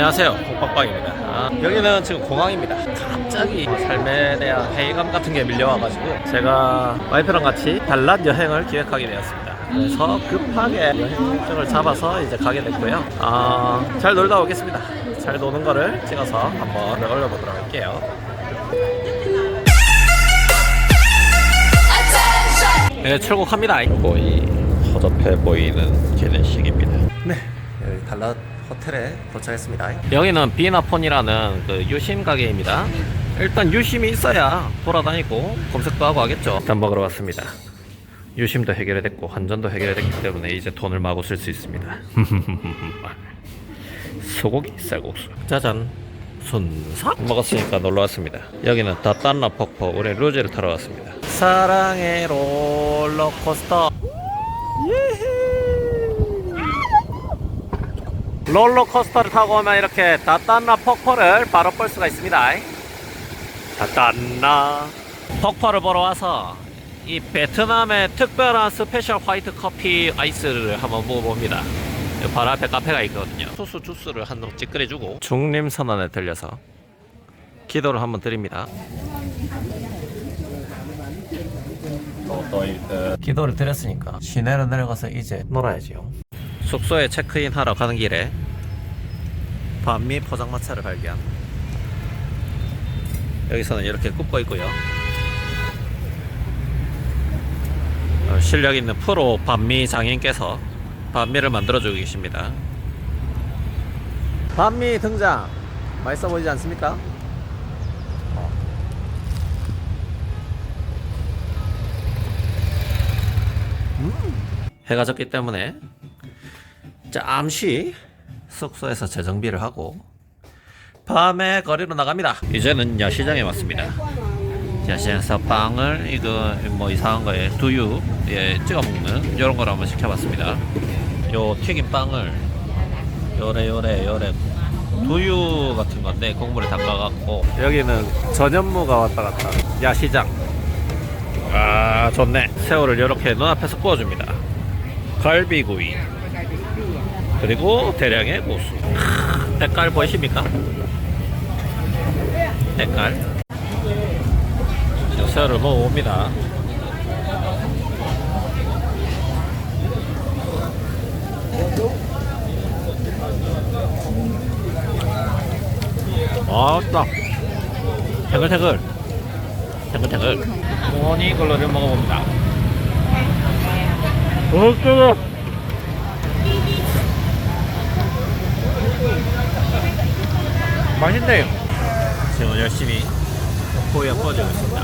안녕하세요. 콩빵빵입니다. 아, 여기는 지금 공항입니다. 갑자기 삶에 대한 회의감 같은 게 밀려와가지고 제가 와이프랑 같이 단란 여행을 기획하게 되었습니다. 그래서 급하게 여행 일정을 잡아서 이제 가게 됐고요. 아, 잘 놀다 오겠습니다. 잘 노는 거를 찍어서 한번 올려보도록 할게요. 네 출국합니다. 거의 허접해 보이는 기내식입니다. 네 여기 달라 호텔에 도착했습니다. 여기는 비나폰이라는 그 유심 가게입니다. 일단 유심이 있어야 돌아다니고 검색도 하고 하겠죠. 일단 먹으러 왔습니다. 유심도 해결이 됐고 환전도 해결이 됐기 때문에 이제 돈을 마구 쓸 수 있습니다. 소고기 쌀국수 짜잔 순삭 먹었으니까 놀러 왔습니다. 여기는 다딴나 폭포 우리 루즈를 타러 왔습니다. 사랑의 롤러코스터 예헤 롤러코스터를 타고 오면 이렇게 다딴나 폭포를 바로 볼 수가 있습니다. 다딴나 폭포를 보러 와서 이 베트남의 특별한 스페셜 화이트 커피 아이스를 한번 먹어봅니다. 바로 앞에 카페가 있거든요. 소스 주스를 한통 찌끄려주고 중림선언에 들려서 기도를 한번 드립니다. 기도를 드렸으니까 시내로 내려가서 이제 놀아야지요. 숙소에 체크인 하러 가는 길에 반미 포장마차를 발견. 여기서는 이렇게 굽고 있고요. 어, 실력 있는 프로 반미 장인께서 반미를 만들어주고 계십니다. 반미 등장. 맛있어 보이지 않습니까? 어. 음. 해가 졌기 때문에 잠시 숙소에서 재정비를 하고 밤에 거리로 나갑니다. 이제는 야시장에 왔습니다. 야시장에서 빵을 이거 뭐 이상한 거에 두유에 찍어 먹는 이런 걸 한번 시켜봤습니다. 요 튀김 빵을 요래 요래 요래 두유 같은 건데 국물에 담가갖고 여기는 전현무가 왔다 갔다 야시장. 아 좋네. 새우를 이렇게 눈앞에서 구워줍니다. 갈비구이. 그리고 대량의 고수. 크, 색깔 보이십니까? 색깔. 새우를 먹어봅니다. 아따. 태글태글. 태글태글. 모니 걸로를 먹어봅니다. 어 뜨거 맛있네요. 지금 열심히 구이에 구워주고 있습니다.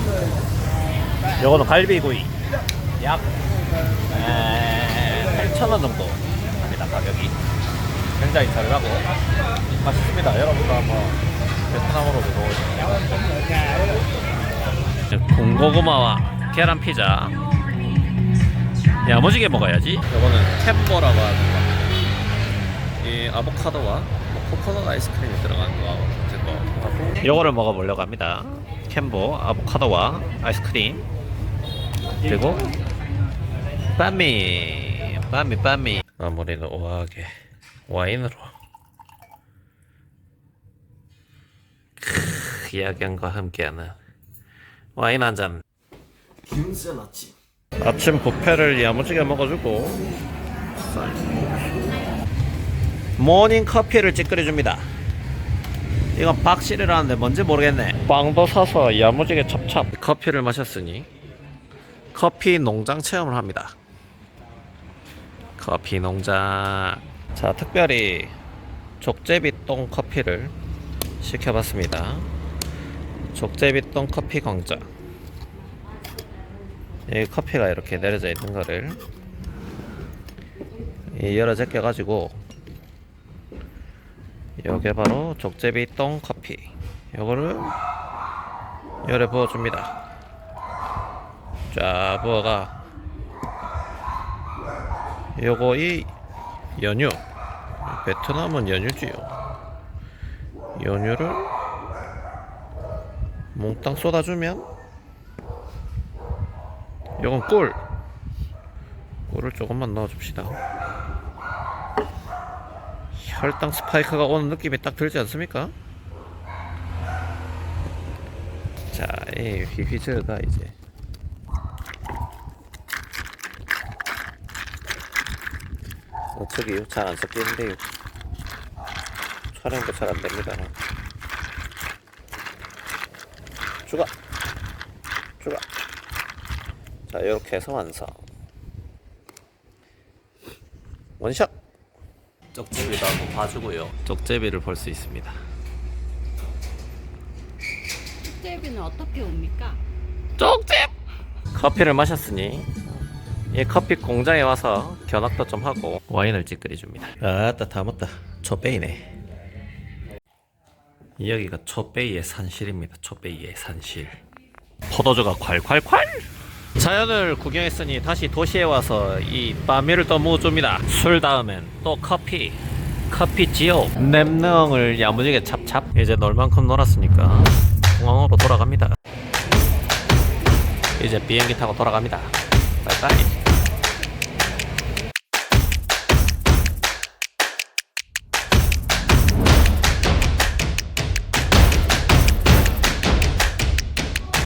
요거는 갈비구이. 약 8,000원 정도 합니다, 가격이. 굉장히 저렴하고 맛있습니다. 여러분도 한번 베트남으로도 먹어주세요. 군고구마와 계란 피자. 야무지게 먹어야지. 템보라고 하는 거. 이 아보카도와 뭐 코코넛 아이스크림이 들어간 거 같은 거 하고 요거를 먹어보려고 합니다. 캔보 아보카도와 아이스크림. 그리고 빠미 빠미 빠미. 마무리는 오하게 와인으로. 크, 야경과 함께하는 와인 한잔. 아침. 아침 뷔페를 야무지게 먹어주고 모닝 커피를 찌끄려줍니다. 이건 박실이라는데 뭔지 모르겠네. 빵도 사서 야무지게 찹찹. 커피를 마셨으니 커피 농장 체험을 합니다. 커피 농장. 자, 특별히 족제비똥 커피를 시켜봤습니다. 족제비똥 커피 광장. 이 커피가 이렇게 내려져 있는 거를 이 열어 제껴가지고 요게 바로 족제비 똥 커피. 요거를 열에 부어줍니다. 쫙 부어가 요거 이 연유 베트남은 연유지요. 연유를 몽땅 쏟아주면 요건 꿀. 꿀을 조금만 넣어줍시다 혈당 스파이크가 오는 느낌이 딱 들지 않습니까? 자, 이 휘휘즈가 이제 어쩌기요? 잘 안 섞이는데요. 촬영도 잘 안 됩니다. 추가, 추가. 자, 이렇게 해서 완성. 원샷. 쪽제비도 한번 봐주고요. 쪽제비를 볼 수 있습니다. 숙제비는 어떻게 옵니까? 쪽집 커피를 마셨으니 이 커피 공장에 와서 견학도 좀 하고 와인을 찌끄리 줍니다. 아따 다 먹다. 초베이네. 여기가 초베이의 산실입니다. 초베이의 산실. 포도주가 콸콸콸 자연을 구경했으니 다시 도시에 와서 이 빠미를 또 모아줍니다 술 다음엔 또 커피 커피 지옥 냄능을 야무지게 찹찹 이제 놀 만큼 놀았으니까 공항으로 돌아갑니다 이제 비행기 타고 돌아갑니다. 바이바이.